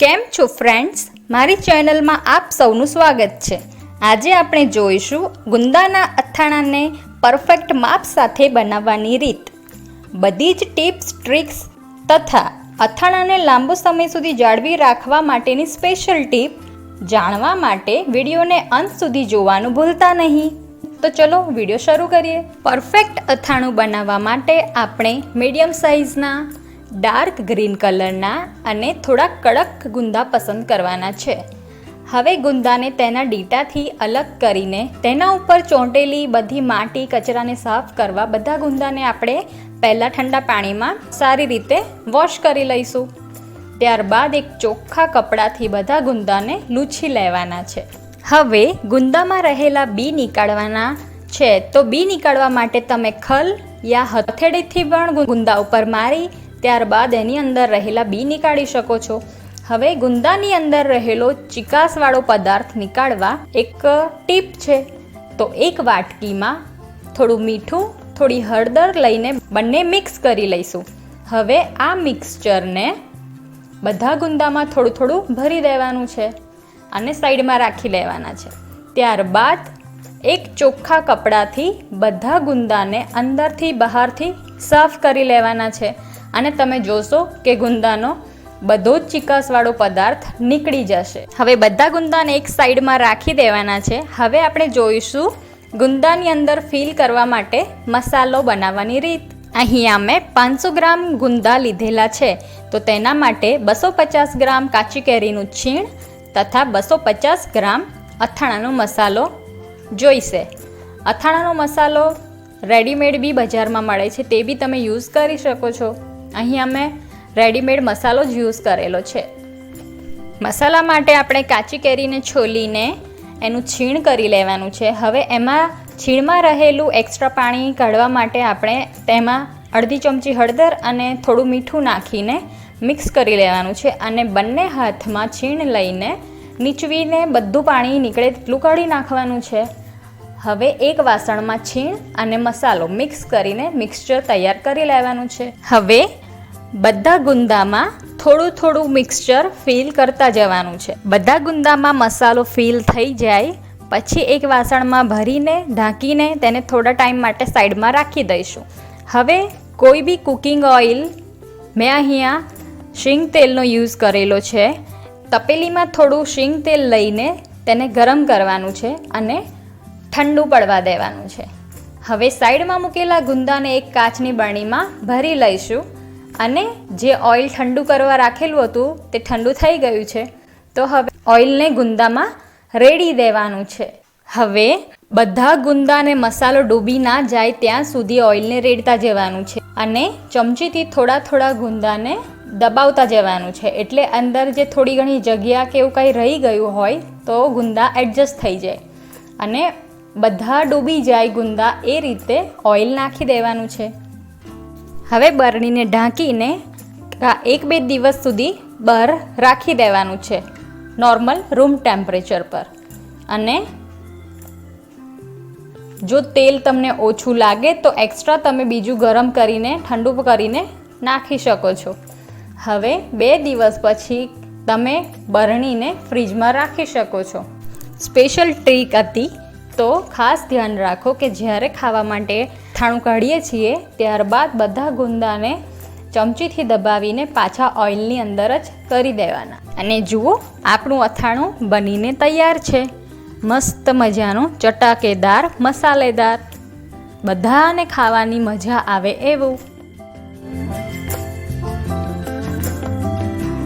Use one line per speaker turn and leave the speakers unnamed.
કેમ છો ફ્રેન્ડ્સ મારી ચેનલમાં આપ સૌનું સ્વાગત છે. આજે આપણે જોઈશું ગુંદાના અથાણાને પરફેક્ટ માપ સાથે બનાવવાની રીત. બધી જ ટિપ્સ ટ્રિક્સ તથા અથાણાને લાંબો સમય સુધી જાળવી રાખવા માટેની સ્પેશિયલ ટીપ જાણવા માટે વિડીયોને અંત સુધી જોવાનું ભૂલતા નહીં. તો ચલો વીડિયો શરૂ કરીએ. પરફેક્ટ અથાણું બનાવવા માટે આપણે મીડિયમ સાઇઝના ડાર્ક ગ્રીન કલરના અને થોડા કડક ગુંદા પસંદ કરવાના છે. હવે ગુંદાને તેના ડીટાથી અલગ કરીને તેના ઉપર ચોંટેલી બધી માટી કચરાને સાફ કરવા બધા ગુંદાને આપણે પહેલાં ઠંડા પાણીમાં સારી રીતે વોશ કરી લઈશું. ત્યારબાદ એક ચોખ્ખા કપડાથી બધા ગુંદાને લૂછી લેવાના છે. હવે ગુંદામાં રહેલા બી નીકાળવાના છે. તો બી નીકાળવા માટે તમે ખલ યા હથેળીથી પણ ગુંદા ઉપર મારી ત્યારબાદ એની અંદર રહેલા બી નીકાળી શકો છો. હવે ગુંદાની અંદર રહેલો ચિકાસવાળો પદાર્થ નીકાળવા એક ટીપ છે. તો એક વાટકીમાં થોડું મીઠું, થોડી હળદર લઈને બંને મિક્સ કરી લઈશું. હવે આ મિક્સચરને બધા ગુંદામાં થોડું થોડું ભરી દેવાનું છે અને સાઈડમાં રાખી લેવાના છે. ત્યારબાદ એક ચોખ્ખા કપડાથી બધા ગુંદાને અંદરથી બહારથી સાફ કરી લેવાના છે. અને તમે જોશો કે ગુંદાનો બધો જ ચિકાસવાળો પદાર્થ નીકળી જશે. હવે બધા ગુંદાને એક સાઈડમાં રાખી દેવાના છે. હવે આપણે જોઈશું ગુંદાની અંદર ફિલ કરવા માટે મસાલો બનાવવાની રીત. અહીંયા મેં પાંચસો ગ્રામ ગુંદા લીધેલા છે. તો તેના માટે બસો પચાસ ગ્રામ કાચી કેરીનું છીણ તથા બસો પચાસ ગ્રામ અથાણાનો મસાલો જોઈશે. અથાણાનો મસાલો રેડીમેડ બી બજારમાં મળે છે. તે બી તમે યુઝ કરી શકો છો. અહીં અમે રેડીમેડ મસાલો જ યુઝ કરેલો છે. મસાલા માટે આપણે કાચી કેરીને છોલીને એનું છીણ કરી લેવાનું છે. હવે એમાં છીણમાં રહેલું એક્સ્ટ્રા પાણી કાઢવા માટે આપણે તેમાં અડધી ચમચી હળદર અને થોડું મીઠું નાખીને મિક્સ કરી લેવાનું છે અને બંને હાથમાં છીણ લઈને નીચવીને બધું પાણી નીકળે તેટલું કાઢી નાખવાનું છે. હવે એક વાસણમાં છીણ અને મસાલો મિક્સ કરીને મિક્સચર તૈયાર કરી લેવાનું છે. હવે બધા ગુંદામાં થોડું થોડું મિક્સચર ફિલ કરતા જવાનું છે. બધા ગુંદામાં મસાલો ફિલ થઈ જાય, પછી એક વાસણમાં ભરીને, ઢાંકીને તેને થોડા ટાઈમ માટે સાઈડમાં રાખી દઈશું. હવે કોઈ બી કુકિંગ ઓઇલ મેં અહીંયા શીંગ તેલનો યુઝ કરેલો છે. તપેલીમાં થોડું શીંગ તેલ લઈને તેને ગરમ કરવાનું છે અને ઠંડુ પડવા દેવાનું છે. હવે સાઈડમાં મૂકેલા ગુંદાને એક કાચની બરણીમાં ભરી લઈશું અને જે ઓઇલ ઠંડુ કરવા રાખેલું હતું તે ઠંડુ થઈ ગયું છે. તો હવે ઓઇલને ગુંદામાં રેડી દેવાનું છે. હવે બધા ગુંદાને મસાલો ડૂબી ના જાય ત્યાં સુધી ઓઇલને રેડતા જવાનું છે અને ચમચીથી થોડા થોડા ગુંદાને દબાવતા જવાનું છે. એટલે અંદર જે થોડી ઘણી જગ્યા કે એવું કંઈ રહી ગયું હોય તો ગુંદા એડજસ્ટ થઈ જાય. અને બધા ડૂબી જાય ગુંદા એ રીતે ઓઇલ નાખી દેવાનું છે. હવે બરણીને ઢાંકીને એક બે દિવસ સુધી બહાર રાખી દેવાનું છે, નોર્મલ રૂમ ટેમ્પરેચર પર. અને જો તેલ તમને ઓછું લાગે તો એક્સ્ટ્રા તમે બીજું ગરમ કરીને, ઠંડુ કરીને નાખી શકો છો. હવે બે દિવસ પછી તમે બરણીને ફ્રીજમાં રાખી શકો છો. સ્પેશિયલ ટ્રીક હતી તો ખાસ ધ્યાન રાખો કે જ્યારે ખાવા માટે અથાણું કાઢીએ છીએ, ત્યારબાદ બધા ગુંદાને ચમચીથી દબાવીને પાછા ઓઇલની અંદર જ કરી દેવાના. અને જુઓ, આપણું અથાણું બનીને તૈયાર છે. મસ્ત મજાનું ચટાકેદાર, મસાલેદાર. બધાને ખાવાની મજા આવે એવું.